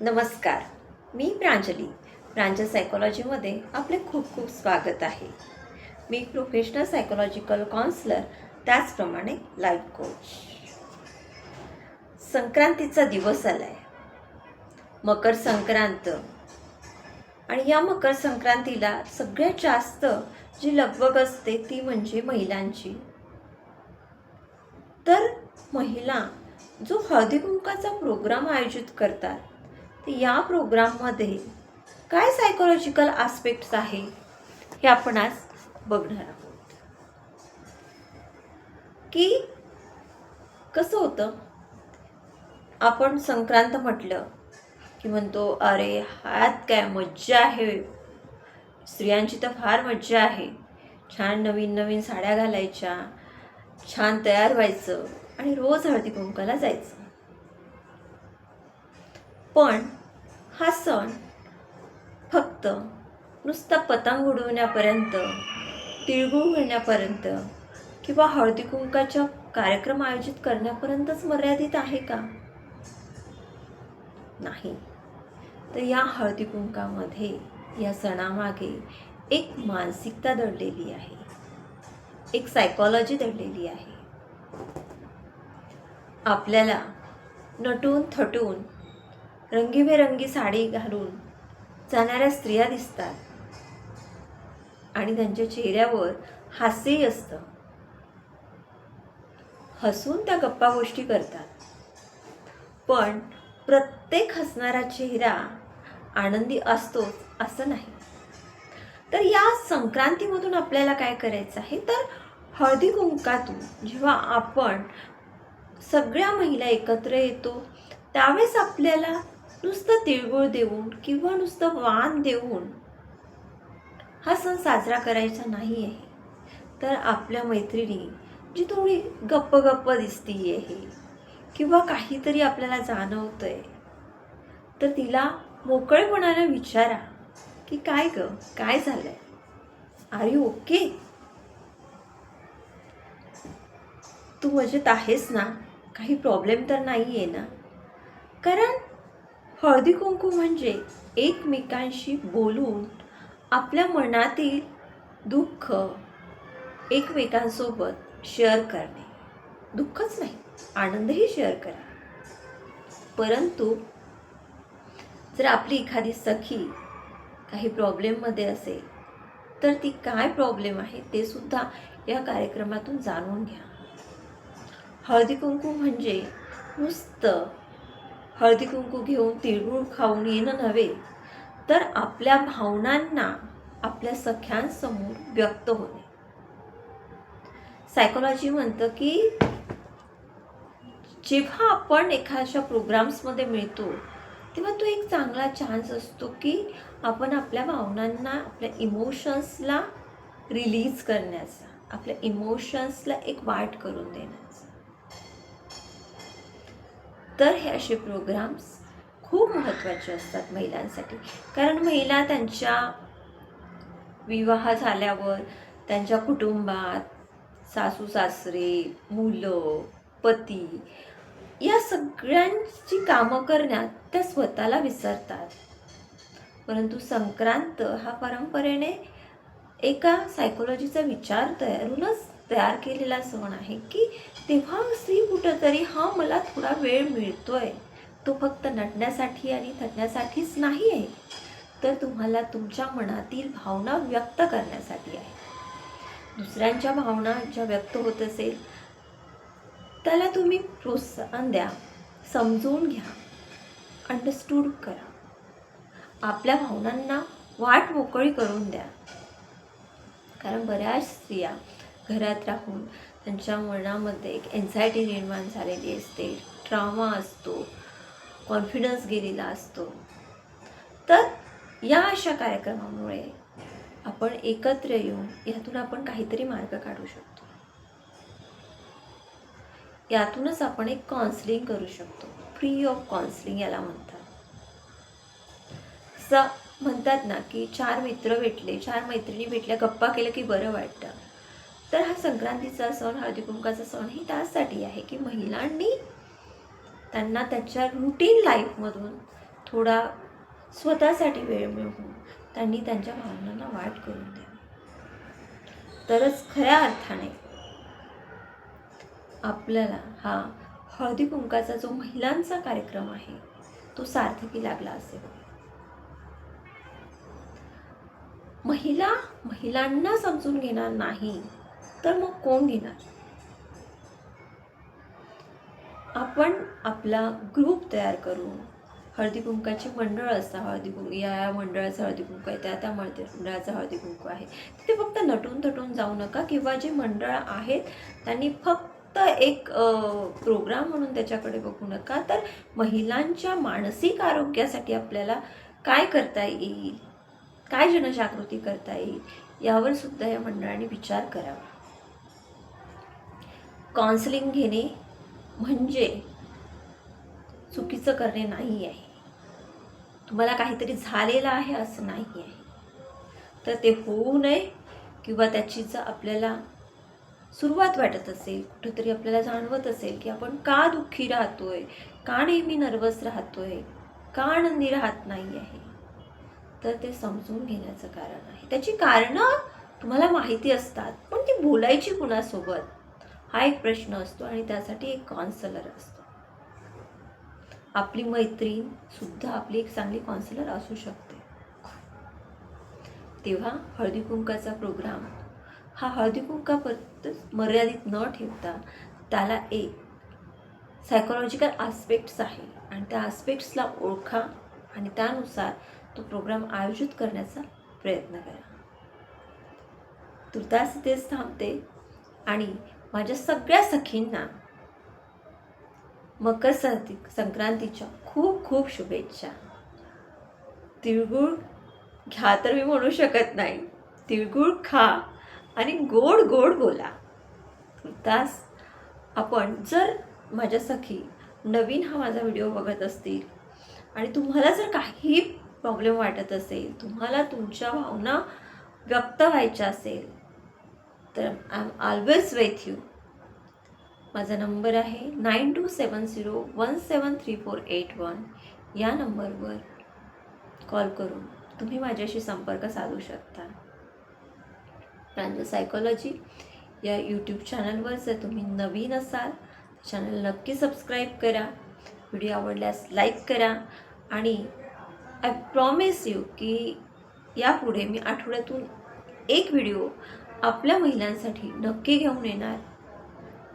नमस्कार मी प्रांजली. प्रांजल सायकोलॉजीमध्ये आपले खूप खूप स्वागत आहे. मी प्रोफेशनल सायकोलॉजिकल काउन्सलर त्याचप्रमाणे लाईफ कोच संक्रांतीचा दिवस आलाय. मकर संक्रांत. आणि या मकर संक्रांतीला सगळ्यात जास्त जी लगबग असते ती म्हणजे महिलांची. तर महिला जो हळदी कुंकाचा प्रोग्राम आयोजित करतात तर या प्रोग्राममध्ये काय सायकोलॉजिकल आस्पेक्ट्स आहे हे आपण आज बघणार आहोत. की कसं होतं आपण संक्रांत म्हटलं की म्हणतो अरे हात काय मज्जा आहे. स्त्रियांची तर फार मज्जा आहे. छान नवीन नवीन साड्या घालायच्या छान तयार व्हायचं आणि रोज हळदी कुंकाला जायचं. पण हा सण फक्त नुसता पतंग उडवण्यापर्यंत तिळगुळ घालण्यापर्यंत किंवा हळदी कुंकाच्या कार्यक्रम आयोजित करण्यापर्यंतच मर्यादित आहे का? नाही. तर या हळदी कुंकामध्ये या सणामागे एक मानसिकता दडलेली आहे. एक सायकॉलॉजी दडलेली आहे. आपल्याला नटून थटून रंगीबेरंगी साडी घालून जाणाऱ्या स्त्रिया दिसतात. आणि त्यांच्या चेहऱ्यावर हास्यही असतं. हसून त्या गप्पा गोष्टी करतात. पण प्रत्येक हसणारा चेहरा आनंदी असतोच असं नाही. तर या संक्रांतीमधून आपल्याला काय करायचं आहे? तर हळदी कुंकातून जेव्हा आपण सगळ्या महिला एकत्र येतो त्यावेळेस आपल्याला नुसतं तिळगुळ देऊन किंवा नुसतं वाण देऊन हा सण साजरा करायचा नाही आहे. तर आपल्या मैत्रिणी जी थोडी गप्प गप्प दिसती आहे किंवा काहीतरी आपल्याला जाणवतंय तर तिला मोकळेपणाने विचारा की काय ग काय झालंय? आर यू ओके तू मजेत आहेस ना? काही प्रॉब्लेम तर नाही आहे ना? कारण हळदी कुंकू म्हणजे एकमेकांशी बोलून आपल्या मनातील दुःख एकमेकांसोबत शेअर करणे. दुःखच नाही आनंदही शेअर करा. परंतु जर आपली एखादी सखी काही प्रॉब्लेममध्ये असेल तर ती काय प्रॉब्लेम आहे ते सुद्धा या कार्यक्रमातून जाणून घ्या. हळदी कुंकू म्हणजे नुसतं हळदी कुंकू घेऊन तिळगुळ खाऊन येणं नव्हे तर आपल्या भावनांना आपल्या सख्यांसमोर व्यक्त होणे. सायकोलॉजी म्हणतं की जेव्हा आपण एखाद्या प्रोग्राम्समध्ये मिळतो तेव्हा तो एक चांगला चान्स असतो की आपण आपल्या भावनांना आपल्या इमोशन्सला रिलीज करण्याचा आपल्या इमोशन्सला एक वाट करून देण्याचा. तर हे असे प्रोग्राम्स खूप महत्त्वाचे असतात महिलांसाठी. कारण महिला त्यांच्या विवाह झाल्यावर त्यांच्या कुटुंबात सासू सासरे मुलं पती या सगळ्यांची कामं करण्यात त्या स्वतःला विसरतात. परंतु संक्रांत हा परंपरेने एका सायकोलॉजीचा विचार तयारूनच तयार केलेला सण आहे की तेव्हा स्त्री कुठंतरी हा मला थोडा वेळ मिळतोय. तो फक्त नटण्यासाठी आणि थटण्यासाठीच नाही आहे तर तुम्हाला तुमच्या मनातील भावना व्यक्त करण्यासाठी आहे. दुसऱ्यांच्या भावना ज्या व्यक्त होत असेल त्याला तुम्ही प्रोत्साहन द्या समजून घ्या अंडरस्टूड करा. आपल्या भावनांना वाट मोकळी करून द्या. कारण बऱ्याच स्त्रिया घरात राहून त्यांच्या मनामध्ये एक एन्झायटी निर्माण झालेली असते. ट्रॉमा असतो. कॉन्फिडन्स गेलेला असतो. तर या अशा कार्यक्रमामुळे आपण एकत्र येऊन यातून आपण काहीतरी मार्ग काढू शकतो. यातूनच आपण एक काउन्सिलिंग करू शकतो. फ्री ऑफ काउन्सिलिंग याला म्हणतात. स म्हणतात ना की चार मित्र भेटले चार मैत्रिणी भेटल्या गप्पा केलं की बरं वाटतं. तर हा संक्रांतीचा सण हळदीकुंकाचा सण ही त्याचसाठी आहे की महिलांनी त्यांना त्याच्या रुटीन लाईफमधून थोडा स्वतःसाठी वेळ मिळवून त्यांनी त्यांच्या भावनांना वाट करून द्या तरच खऱ्या अर्थाने आपल्याला हा हळदी कुंकाचा जो महिलांचा कार्यक्रम आहे तो सार्थकी लागला असेल. महिला महिलांना समजून घेणार नाही तर मग कोण घेणार आपण आपला ग्रुप तयार करून हळदी कुंकाची मंडळ असतात हळदी कुंक या या मंडळाचं हळदी कुंकू आहे त्या त्या मळते मंडळाचं हळदी कुंकू आहे. तिथे फक्त नटून थटून जाऊ नका किंवा जे मंडळ आहेत त्यांनी फक्त एक प्रोग्राम म्हणून त्याच्याकडे बघू नका. तर महिलांच्या मानसिक आरोग्यासाठी आपल्याला काय करता येईल? काय जनजागृती करता येईल? यावर सुद्धा या मंडळाने विचार करावा. काउन्सिलिंग घेणे म्हणजे चुकीचं करणे नाही आहे. तुम्हाला काहीतरी झालेलं आहे असं नाही आहे. तर ते होऊ नये किंवा त्याची जर आपल्याला सुरुवात वाटत असेल कुठंतरी आपल्याला जाणवत असेल की आपण का दुःखी राहतो आहे का नेहमी नर्वस राहतो आहे का आनंदी राहत नाही आहे तर ते समजून घेण्याचं कारण आहे. त्याची कारणं तुम्हाला माहिती असतात पण ती बोलायची कुणासोबत? हा एक प्रश्न असतो आणि त्यासाठी एक कॉन्सलर असतो. आपली मैत्रीण सुद्धा आपली एक चांगली कॉन्सलर असू शकते. तेव्हा हळदी कुंकाचा प्रोग्राम हा हळदी कुंकापर्यंत मर्यादित न ठेवता त्याला एक सायकोलॉजिकल आस्पेक्ट्स आहे आणि त्या आस्पेक्ट्सला ओळखा आणि त्यानुसार तो प्रोग्राम आयोजित करण्याचा प्रयत्न करा. तुर्तास तेच थांबते आणि माझ्या सगळ्या सखींना मकर संक्रांती संक्रांतीच्या खूप खूप शुभेच्छा. तिळगुळ घ्या तर मी म्हणू शकत नाही. तिळगुळ खा आणि गोड गोड बोला. तास आपण जर माझ्या सखी नवीन हा माझा व्हिडिओ बघत असतील आणि तुम्हाला जर काही प्रॉब्लेम वाटत असेल तुम्हाला तुमच्या भावना व्यक्त व्हायच्या असेल तर I am always with you माझा नंबर आहे nine two seven zero one seven three four eight one. या नंबरवर कॉल करून तुम्ही माझ्याशी संपर्क साधू शकता. प्रांजल सायकोलॉजी या यूट्यूब चॅनलवर जर तुम्ही नवीन असाल चॅनल नक्की सबस्क्राईब करा. व्हिडिओ आवडल्यास लाईक करा. आणि आय प्रॉमिस यू की यापुढे मी आठवड्यातून एक व्हिडिओ आपल्या महिलांसाठी नक्की घेऊन येणार.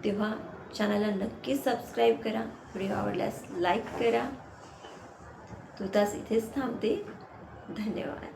तेव्हा चॅनलला नक्की सबस्क्राईब करा. व्हिडिओ आवडल्यास लाईक करा. तुतास इथेच थांबते. धन्यवाद.